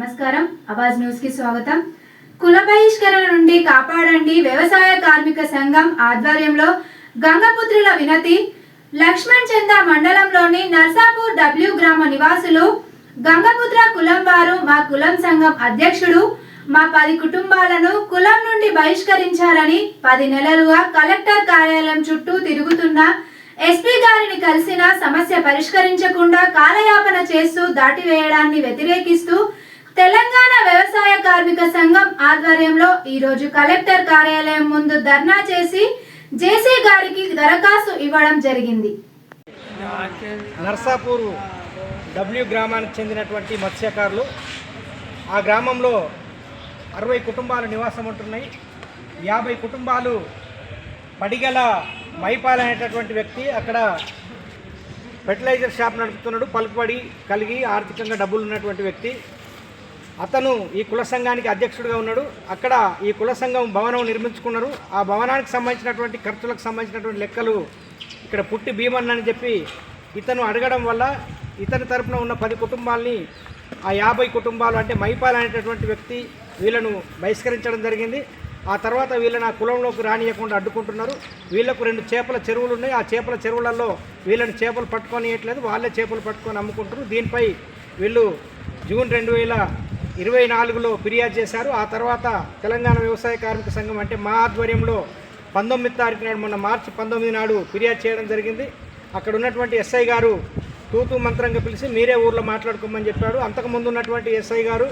నమస్కారం. అవాజ్ న్యూస్కి స్వాగతం. కుల బహిష్కరణ నుండి కాపాడండి వ్యవసాయ కార్మిక సంఘం ఆధ్వర్యంలో గంగపుత్రుల వినతి. లక్ష్మణ్ చంద మండలంలోని నర్సాపూర్ డబ్ల్యూ గ్రామ నివాసులు గంగపుత్ర కులం వారు మా కులం సంఘం అధ్యక్షుడు. మా పది కుటుంబాలను కులం నుండి బహిష్కరించాలని పది నెలలుగా కలెక్టర్ కార్యాలయం చుట్టూ తిరుగుతున్న ఎస్పీ గారిని కలిసిన సమస్య పరిష్కరించకుండా కాలయాపన చేస్తూ దాటివేయడాన్ని వ్యతిరేకిస్తూ తెలంగాణ వ్యవసాయ కార్మిక సంఘం ఆధ్వర్యంలో ఈరోజు కలెక్టర్ కార్యాలయం ముందు ధర్నా చేసి జేసీ గారికి దరఖాస్తు ఇవ్వడం జరిగింది. నర్సాపూర్ డబ్ల్యూ గ్రామానికి చెందినటువంటి మత్స్యకారులు ఆ గ్రామంలో అరవై కుటుంబాలు నివాసం ఉంటున్నాయి. యాభై కుటుంబాలు పడిగల మైపాల్ అనేటటువంటి వ్యక్తి అక్కడ ఫెర్టిలైజర్ షాప్ నడుపుతున్నాడు. పలుకుబడి కలిగి ఆర్థికంగా డబ్బులు ఉన్నటువంటి వ్యక్తి. అతను ఈ కుల సంఘానికి అధ్యక్షుడిగా ఉన్నాడు. అక్కడ ఈ కుల సంఘం భవనం నిర్మించుకున్నారు. ఆ భవనానికి సంబంధించినటువంటి ఖర్చులకు సంబంధించినటువంటి లెక్కలు ఇక్కడ పుట్టి భీమన్ అని చెప్పి ఇతను అడగడం వల్ల ఇతని తరపున ఉన్న పది కుటుంబాలని ఆ యాభై కుటుంబాలు అంటే మైపాల్ అనేటటువంటి వ్యక్తి వీళ్ళను బహిష్కరించడం జరిగింది. ఆ తర్వాత వీళ్ళని ఆ కులంలోకి రానియకుండా అడ్డుకుంటున్నారు. వీళ్ళకు రెండు చేపల చెరువులు ఉన్నాయి. ఆ చేపల చెరువులలో వీళ్ళని చేపలు పట్టుకొని ఇవ్వట్లేదు వాళ్ళే చేపలు పట్టుకొని అమ్ముకుంటారు దీనిపై వీళ్ళు జూన్ రెండు వేల ఇరవై నాలుగులో ఫిర్యాదు చేశారు. ఆ తర్వాత తెలంగాణ వ్యవసాయ కార్మిక సంఘం అంటే మా ఆధ్వర్యంలో పంతొమ్మిది తారీఖు నాడు మొన్న మార్చి పంతొమ్మిది నాడు ఫిర్యాదు చేయడం జరిగింది. అక్కడ ఉన్నటువంటి ఎస్ఐ గారు తూతూ మంత్రంగా పిలిచి మీరే ఊర్లో మాట్లాడుకోమని చెప్పాడు. అంతకుముందు ఉన్నటువంటి ఎస్ఐ గారు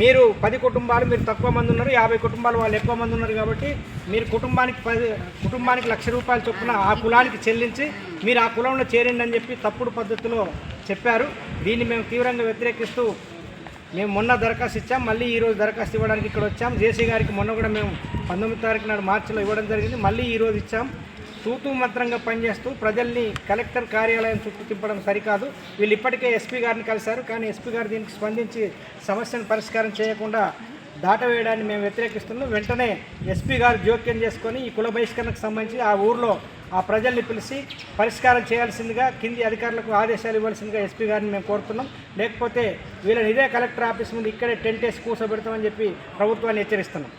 మీరు పది కుటుంబాలు మీరు తక్కువ మంది ఉన్నారు యాభై కుటుంబాలు వాళ్ళు ఎక్కువ మంది ఉన్నారు కాబట్టి మీరు కుటుంబానికి పది కుటుంబానికి లక్ష రూపాయలు చొప్పున ఆ కులానికి చెల్లించి మీరు ఆ కులంలో చేరండి అని చెప్పి తప్పుడు పద్ధతిలో చెప్పారు. దీన్ని మేము తీవ్రంగా వ్యతిరేకిస్తూ మేము మొన్న దరఖాస్తు ఇచ్చాం మళ్ళీ ఈరోజు దరఖాస్తు ఇవ్వడానికి ఇక్కడ వచ్చాం. జేసీ గారికి మొన్న కూడా మేము పంతొమ్మిది తారీఖు నాడు మార్చిలో ఇవ్వడం జరిగింది. మళ్ళీ ఈరోజు ఇచ్చాం. తూతూ మంత్రంగా పనిచేస్తూ ప్రజల్ని కలెక్టర్ కార్యాలయం చుట్టూ తిప్పడం సరికాదు. వీళ్ళు ఇప్పటికే ఎస్పీ గారిని కలిశారు. కానీ ఎస్పీ గారు దీనికి స్పందించి సమస్యను పరిష్కారం చేయకుండా దాటవేయడాన్ని మేము వ్యతిరేకిస్తున్నాం. వెంటనే ఎస్పీ గారు జోక్యం చేసుకొని ఈ కుల బహిష్కరణకు సంబంధించి ఆ ఊర్లో ఆ ప్రజల్ని పిలిచి పరిష్కారం చేయాల్సిందిగా కింది అధికారులకు ఆదేశాలు ఇవ్వాల్సిందిగా ఎస్పీ గారిని మేము కోరుతున్నాం. లేకపోతే వీళ్ళని ఇదే కలెక్టర్ ఆఫీస్ ముందు ఇక్కడే టెంట్ వేసి కూర్చోబెడతామని చెప్పి ప్రభుత్వాన్ని హెచ్చరిస్తున్నాం.